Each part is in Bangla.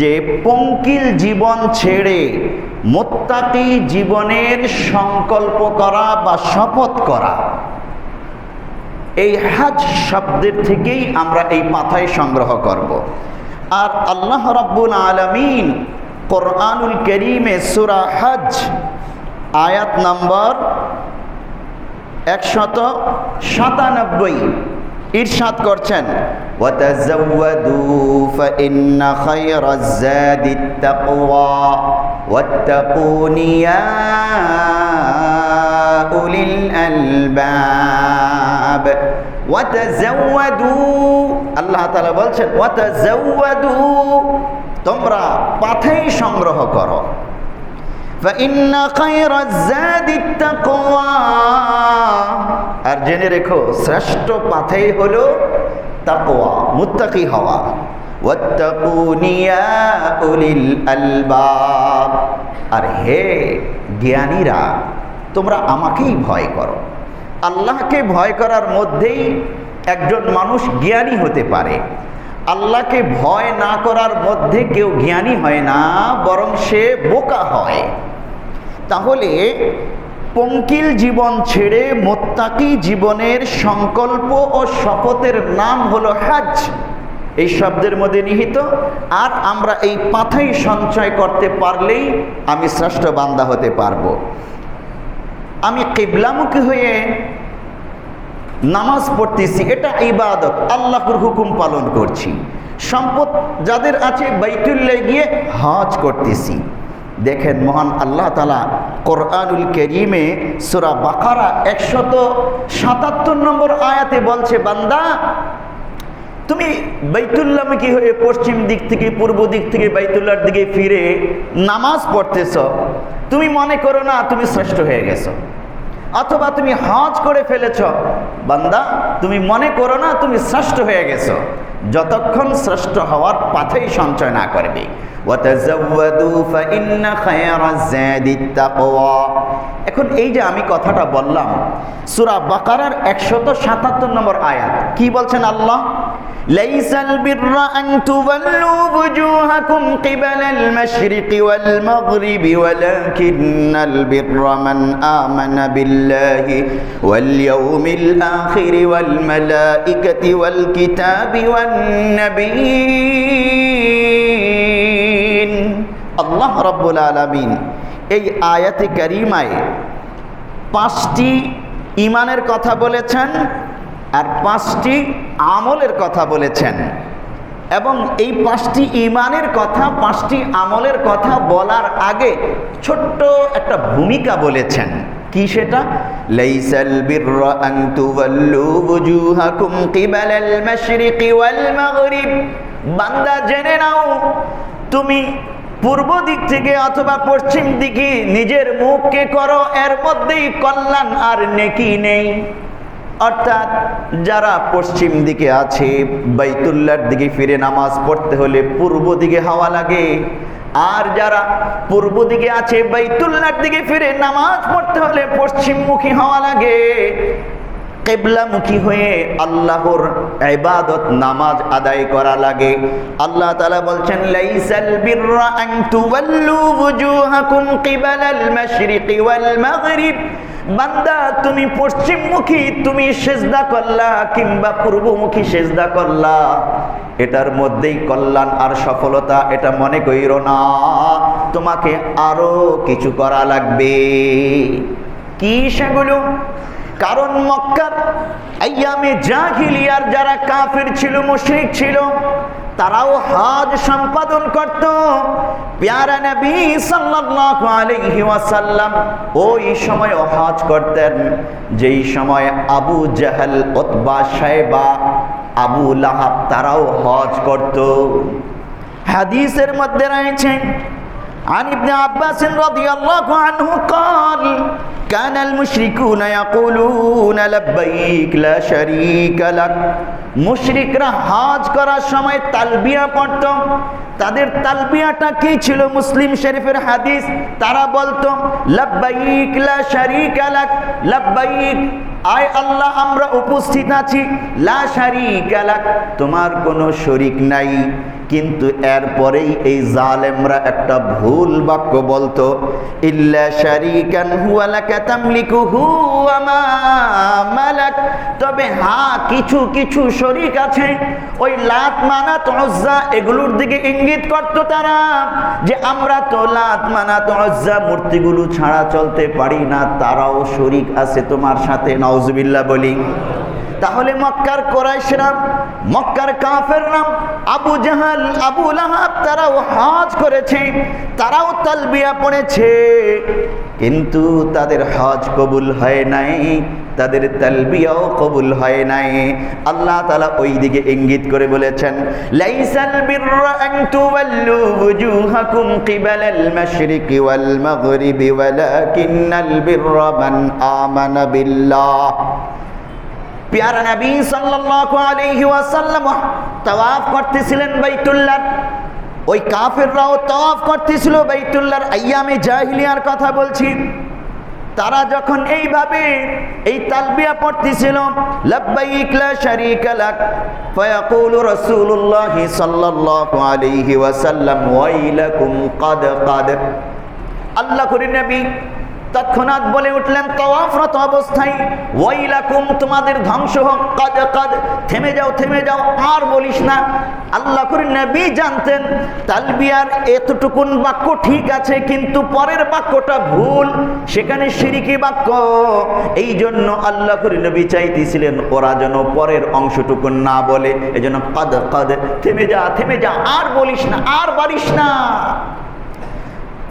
যে পঙ্কিল জীবন ছেড়ে মোত্তাকি জীবনের সংকল্প করা বা শপথ করা, এই হাজ শব্দের থেকেই আমরা এই পাথায় সংগ্রহ করব। আর আল্লাহ রাব্বুল আলমিন কোরআনুল করিমে সুরা হজ আয়াত নম্বর একশত সাতানব্বই ইরশাদ করছেন وتزودوا فإن خير الزاد التقوى واتقون يا أولي الألباب وتزودوا আল্লাহ তাআলা বলছেন وتزودوا তোমরা পাথেই সংগ্রহ করো فإن خير الزاد التقوى আর জেনে রেখো শ্রেষ্ঠ পাথেই হলো তাকওয়া, মুত্তাকি হওয়া। আর হে জ্ঞানীরা, তোমরা আমাকেই ভয় করো। আল্লাহকে ভয় করার মধ্যেই একজন মানুষ জ্ঞানী হতে পারে। আল্লাহকে ভয় না করার মধ্যে কেউ জ্ঞানী হয় না, বরং সে বোকা হয়। তাহলে পঙ্কিল জীবন ছেড়ে মোত্তাকি জীবনের সংকল্প ও শপথের নাম হলো হাজ এই শব্দের মধ্যে নিহিত, আর আমরা এই পাথাই সঞ্চয় করতে পারলেই আমি শ্রেষ্ঠ বান্দা হতে পারব। আমি কিবলামুখী হয়ে নামাজ পড়তেছি, এটা ইবাদত, আল্লাহর হুকুম পালন করছি। সম্পদ যাদের আছে, বাইতুল্লাহ গিয়ে হজ করতেছি। দেখেন মহান আল্লাহ তালা কোরআনুল করিমে সুরা বাকারা একশত সাতাত্তর নম্বর আয়াতে বলছে, বান্দা, তুমি বাইতুল্লামুখী হয়ে পশ্চিম দিক থেকে পূর্ব দিক থেকে বাইতুল্লার দিকে ফিরে নামাজ পড়তেছ। তুমি মনে করো না তুমি শ্রেষ্ঠ হয়ে গেছো, অথবা তুমি হজ করে ফেলেছ। বান্দা, তুমি মনে করো না তুমি শ্রেষ্ঠ হয়ে গেছো। যতক্ষণ শ্রেষ্ঠ হওয়ার পাথেই সঞ্চয় না করবে। এখন এই যে আমি কথাটা বললাম সুরা বাকারার একশত সাতাত্তর নম্বর আয়াত কি বলছেন আল্লাহ ليس البر أن تولوا وجوهكم قبل المشرق والمغرب ولكن البر من آمن بالله واليوم الآخر والملائكة والكتاب والنبيين আল্লাহ রব্বুল আলমিন এই আয়াতি করিমায় পাঁচটি ইমানের কথা বলেছেন আর পাঁচটি আমলের কথা বলেছেন। এবং এই পাঁচটি ইমানের কথা, পাঁচটি আমলের কথা বলার আগে ছোট্ট একটা ভূমিকা বলেছেন। কি সেটা? লাইসাল বিররা আন তুওয়াল্লু বুজুহাকুম কিবালাল মাশরিকি ওয়াল মাগরিব। বান্দা, জেনে নাও, তুমি পূর্ব দিক থেকে অথবা পশ্চিম দিকে নিজের মুখকে করো, এর মধ্যেই কল্যাণ আর নেকি নেই। অর্থাৎ যারা পশ্চিম দিকে আছে, বাইতুল্লার দিকে ফিরে নামাজ পড়তে হলে পূর্ব দিকে হাওয়া লাগে। আর যারা পূর্ব দিকে আছে, বাইতুল্লার দিকে ফিরে নামাজ পড়তে হলে পশ্চিমমুখী হওয়া লাগে। কেবলামুখী হয়ে আল্লাহর ইবাদত নামাজ আদায় করা লাগে। আল্লাহ তাআলা বলছেন, লাইসাল বিররা আন তুওয়াল্লু ওয়ুজুহাকুম কিবালাল মাশরিকি ওয়াল মাগরিব। বান্দা, তুমি পশ্চিমমুখী, তুমি সেজদা করলা কিংবা পূর্বমুখী সেজদা করলা। এটার মধ্যেই কল্যাণ আর সফলতা, এটা মনে কইর না। তোমাকে আরও কিছু করা লাগবে। কি সেগুলো? কারণ মক্কার আইয়ামে জাহিলিয়ার যারা কাফির ছিল, মুশরিক ছিল, তারাও হজ সম্পাদন করত। প্যারা নবী সাল্লাল্লাহু আলাইহি ওয়াসাল্লাম ওই সময় হজ করতেন, যেই সময় Abu Jahl, Utbah Shaybah Abu Lahab তারাও হজ করত। হাদিসের মধ্যে রয়েছে عن ابن عباس رضي الله عنه قال كان المشركون يقولون لبيك لا شريك لك মুশরিকরা হজ করার সময় তালবিয়া পড়ত তাদের তালবিয়াটা কি ছিল মুসলিম শরীফের হাদিস তারা বলতো লাব্বাইক লা শারীকা লাক লাব্বাইক আয় আল্লাহ আমরা উপস্থিত আছি লা শারীকা লাক তোমার কোনো শরিক নাই কিন্তু এরপরেই এই জালেমরা একটা ভুল বাক্য বলতো, ইল্লা শারিকান হুয়া তবে কিছু কিছু শরিক আছে, ওই লাত মানাত এগুলোর দিকে ইঙ্গিত করতো তারা, যে আমরা তো লাত মানাত উজ্জা মূর্তিগুলো ছাড়া চলতে পারি না, তারাও শরিক আছে তোমার সাথে নওজুবিল্লাহ বলি। তাহলে মক্কার কোরাইশরা, মক্কার কাফের নাম আবু জাহাল, আবু লাহাব তারাও হজ করেছে, তারাও তালবিয়া পড়েছে। কিন্তু তাদের হজ কবুল হয় নাই, তাদের তালবিয়াও কবুল হয় নাই। আল্লাহ তাআলা ওই দিকে ইঙ্গিত করে বলেছেন, লাইসাল বিররা আন তুওয়াল্লু wujuhakum কিবালাল মাশরিকি ওয়াল মাগরিবি, ওয়ালাকিন্নাল বিররা মান আমানা বিল্লাহ। পেয়ারা নবী সাল্লাল্লাহু আলাইহি ওয়াসাল্লাম তাওয়াফ করতেছিলেন বাইতুল্লাহ। ওই কাফেররাও তাওয়াফ করতেছিল বাইতুল্লাহর আইয়ামে জাহিলিয়ার কথা বলছি। তারা যখন এইভাবে এই তালবিয়া পড়তেছিল, লাব্বাইক লা শারীকা লাক ফায়াকুলু রাসূলুল্লাহ সাল্লাল্লাহু আলাইহি ওয়াসাল্লাম, ওয়াইলাকুম কাদ কাদ আল্লাহ করি নবী তৎক্ষণাৎ বলে উঠলেন, তওয়াফরত অবস্থায়, ওয়াইলাকুম, তোমাদের ধ্বংস হোক, কাদ কাদ, থেমে যাও থেমে যাও, আর বলিস না। আল্লাহ করে নবী জানতেন, তালবিয়ার এতটুকুন বাক্য ঠিক আছে, কিন্তু পরের বাক্যটা ভুল, সেখানে সিরিকি বাক্য। এই জন্য আল্লাহ করে নবী চাইতেছিলেন, ওরা যেন পরের অংশটুকুন না বলে এই জন্য কাদ কাদ, থেমে যা থেমে যা, আর বলিস না, আর বাড়িস না।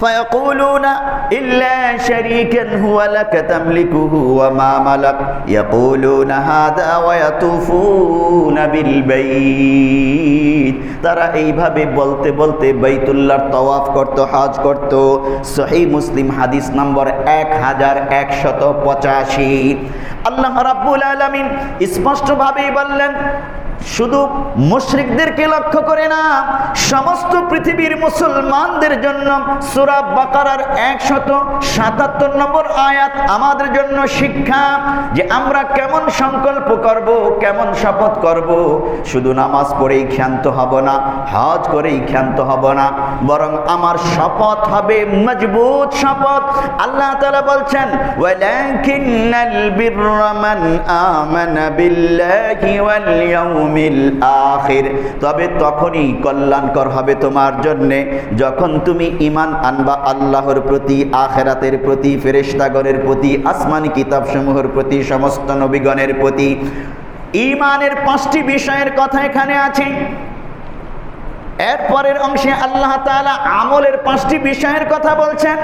فيقولون إلا شريكا هو لك تملكه وما ملك يقولون هذا ويطوفون بالبيت তারা এইভাবে বলতে বলতে বাইতুল্লাহর তওয়াফ করত হজ করত সহি মুসলিম হাদিস নম্বর এক হাজার একশত পঁচাশি আল্লাহ রাব্বুল আলামিন স্পষ্টভাবেই বললেন শুধু মুশরিকদেরকে লক্ষ্য করে না, সমস্ত পৃথিবীর মুসলমানদের জন্য সুরা বাকারার একশত সাতাত্তর নম্বর আয়াত আমাদের জন্য শিক্ষা যে আমরা কেমন সংকল্প করব, কেমন শপথ করব। শুধু নামাজ পড়েই ক্ষান্ত হব না, হজ করেই ক্ষান্ত হব না, বরং আমার শপথ হবে মজবুত শপথ। আল্লাহ তাআলা বলছেন, ওয়ালাকিন্নাল বিররা মান আমানা বিল্লাহি ওয়াল ইয়াউমিল আখির। তবে তখনই কল্যাণকর হবে তোমার জন্যে। যখন তুমি ইমান আনবা, আল্লাহর প্রতি, আখেরাতের প্রতি, ফেরেশতাগণের প্রতি, আসমানি কিতাবসমূহের প্রতি, সমস্ত নবীগণের প্রতি। ইমানের পাঁচটি বিষয়ের কথা এখানে আছে। এরপরের অংশে আল্লাহ তাআলা আমলের পাঁচটি বিষয়ের কথা বলছেন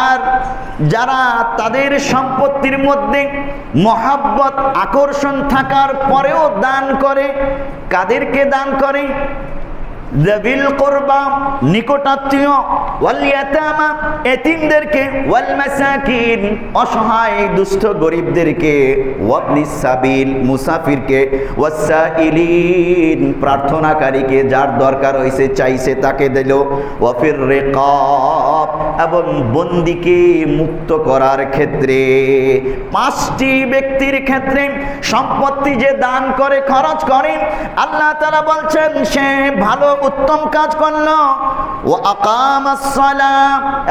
আর যারা তাদের সম্পত্তির মধ্যে মহাব্বত, আকর্ষণ থাকার পরেও দান করে, কাদেরকে দান করে? গরিবদেরকে প্রার্থনাকারীকে যার দরকার হয়েছে চাইছে তাকে দিল এবং বন্দিকে মুক্ত করার ক্ষেত্রে, পাঁচটি ব্যক্তির ক্ষেত্রে সম্পত্তি যে দান করে, খরচ করে, আল্লাহ তারা বলছেন, সে ভালো উত্তম কাজ করল ও আকামাসলা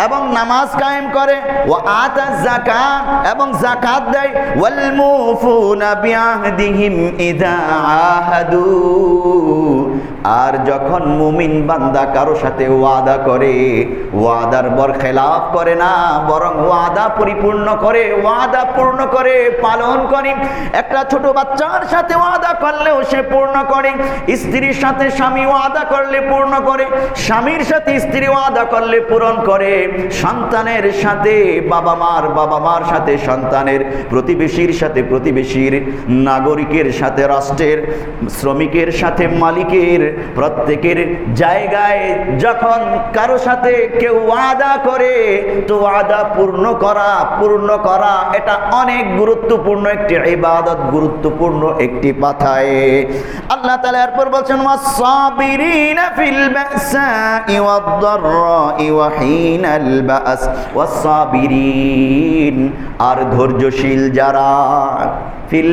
এবং নামাজ কায়েম করে। ও আতা যাকাত, এবং জাকাত দেয়। ওয়াল মুফুনা বিআহদিহিম ইযা আহাদু। আর যখন মুমিন বান্দা কারও সাথে ওয়াদা করে, ওয়াদার বর খেলাফ করে না, বরং ওয়াদা পরিপূর্ণ করে, ওয়াদা পূর্ণ করে, পালন করে। একটা ছোট বাচ্চার সাথে ওয়াদা করলেও সে পূর্ণ করে। স্ত্রীর সাথে স্বামী ওয়াদা করলে পূর্ণ করে। স্বামীর সাথে স্ত্রী ওয়াদা করলে পূরণ করে। সন্তানের সাথে বাবা মার বাবা মার সাথে সন্তানের, প্রতিবেশীর সাথে প্রতিবেশীর, নাগরিকের সাথে রাষ্ট্রের, শ্রমিকের সাথে মালিকের প্রত্যেকের জায়গায় যখন কারো সাথে কেউ ওয়াদা করে তো ওয়াদা পূর্ণ করা পূর্ণ করা এটা অনেক গুরুত্বপূর্ণ একটি ইবাদত গুরুত্বপূর্ণ একটি পাথায় আল্লাহ তাআলা এরপর বলছেন ওয়াসাবিরিনা ফিল বাসাই والضراء وحين البأس والصابرين আর ধৈর্যশীল যারা ফিল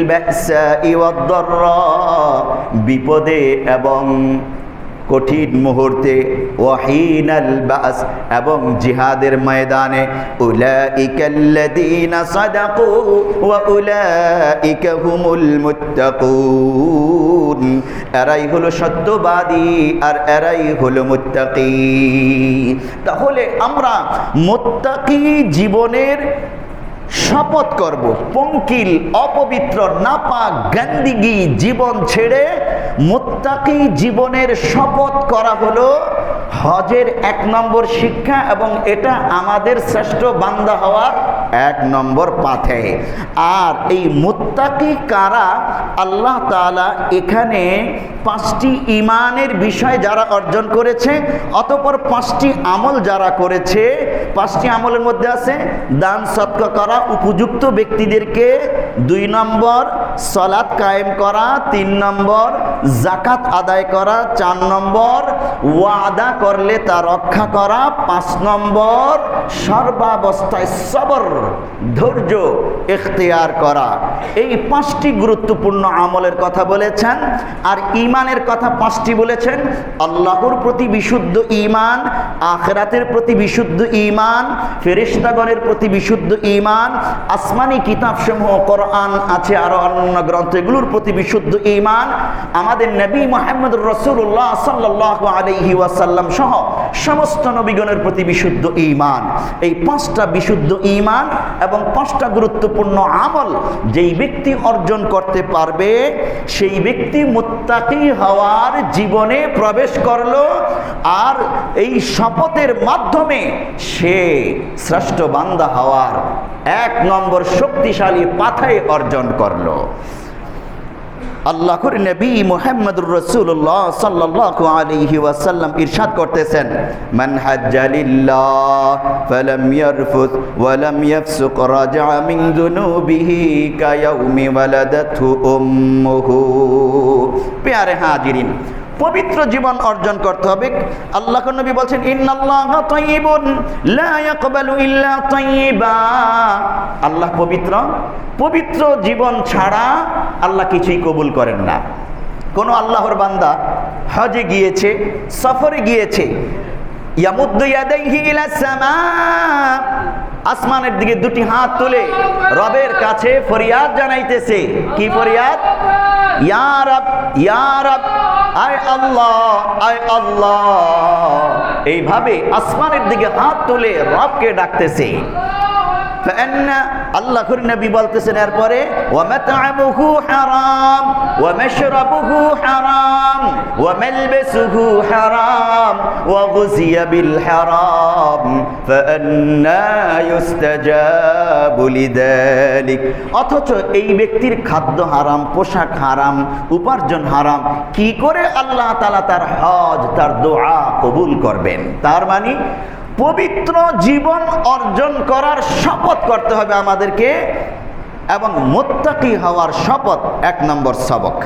বিপদে এবং কঠিন মুহূর্তে ওয়াহিনাল বাস এবং জিহাদের ময়দানে, উলাইকাল্লাযীনা সাদাকু ওয়া উলাইকা হুমুল মুত্তাকুন। এরাই হলো সত্যবাদী আর এরাই হলো মুত্তাকি। তাহলে আমরা মুত্তাকি জীবনের শপথ করব। পঙ্কিল অপবিত্র নাপাক গান্দিগি জীবন ছেড়ে মোত্তাকি জীবনের শপথ করা হলো হজের এক নম্বর শিক্ষা এবং এটা আমাদের শ্রেষ্ঠ বান্দা হওয়ার এক নম্বর পাথে। আর এই মুত্তাকি কারা? আল্লাহ তাআলা এখানে পাঁচটি ইমানের বিষয় যারা অর্জন করেছে, অতপর পাঁচটি আমল যারা করেছে, পাঁচটি আমলের মধ্যে আছে দান সৎকা করা, উপযুক্ত ব্যক্তিদেরকে দুই নম্বর সলাৎ কায়েম করা, তিন নম্বর জাকাত আদায় করা, চার নম্বর ওয়াদা করলে তা রক্ষা করা, পাঁচ নম্বর সর্বাবস্থায় সবর। ধৈর্য এখতিয়ার করা। এই পাঁচটি গুরুত্বপূর্ণ আমলের কথা বলেছেন, আর ইমানের কথা পাঁচটি বলেছেন। আল্লাহর প্রতি বিশুদ্ধ ইমান আখরাতের প্রতি বিশুদ্ধ ইমান ফেরিস্তাগণের প্রতি বিশুদ্ধ ইমান আসমানি কিতাবসমূহ, কোরআন আছে, আরও অন্যান্য গ্রন্থ, এগুলোর প্রতি বিশুদ্ধ ইমান আমাদের নবী মোহাম্মদ রসুল্লাহ সাল্লাহ আলহি ওয়াসাল্লাম সহ সমস্ত নবীগণের প্রতি বিশুদ্ধ ইমান এই পাঁচটা বিশুদ্ধ ইমান এবং পাঁচটা গুরুত্বপূর্ণ আমল যেই ব্যক্তি অর্জন করতে পারবে, সেই ব্যক্তি মুত্তাকি হওয়ার জীবনে প্রবেশ করল আর এই শপথের মাধ্যমে সে শ্রেষ্ঠ বান্দা হওয়ার এক নম্বর শক্তিশালী পাথায় অর্জন করল। আল্লাহর নবী মুহাম্মদুর রাসূলুল্লাহ সাল্লাল্লাহু আলাইহি ওয়াসাল্লাম ইরশাদ করতেছেন, মান হাজ্জালিল্লাহ ফালাম ইয়ারফুত ওয়ালাম ইয়াফসুক রাজা মিন যুনুবিহি কায়াউমি ওয়ালাদাতহু উম্মুহু। প্যারে হাজিরিন পবিত্র জীবন অর্জন করতে হবে। আল্লাহ নবী বলছেন আল্লাহ পবিত্র পবিত্র জীবন ছাড়া আল্লাহ কিছুই কবুল করেন না। কোন আল্লাহর বান্দা হজে গিয়েছে, সফরে গিয়েছে আসমানের দিকে দুটি হাত তুলে রবের কাছে ফরিয়াদ জানাইতেছে। কি ফরিয়াদ? ইয়া রব আয় আয় এইভাবে আসমানের দিকে হাত তুলে রবকে ডাকতেছে। ওয়া হারাম হারাম ওয়া হারাম হারাম অথচ এই ব্যক্তির খাদ্য হারাম, পোশাক হারাম, উপার্জন হারাম, কি করে আল্লাহ তালা তার হজ, তার দোয়া কবুল করবেন? তার মানে পবিত্র জীবন অর্জন করার শপথ করতে হবে আমাদেরকে এবং মোত্তাকি হওয়ার শপথ এক নম্বর সবক।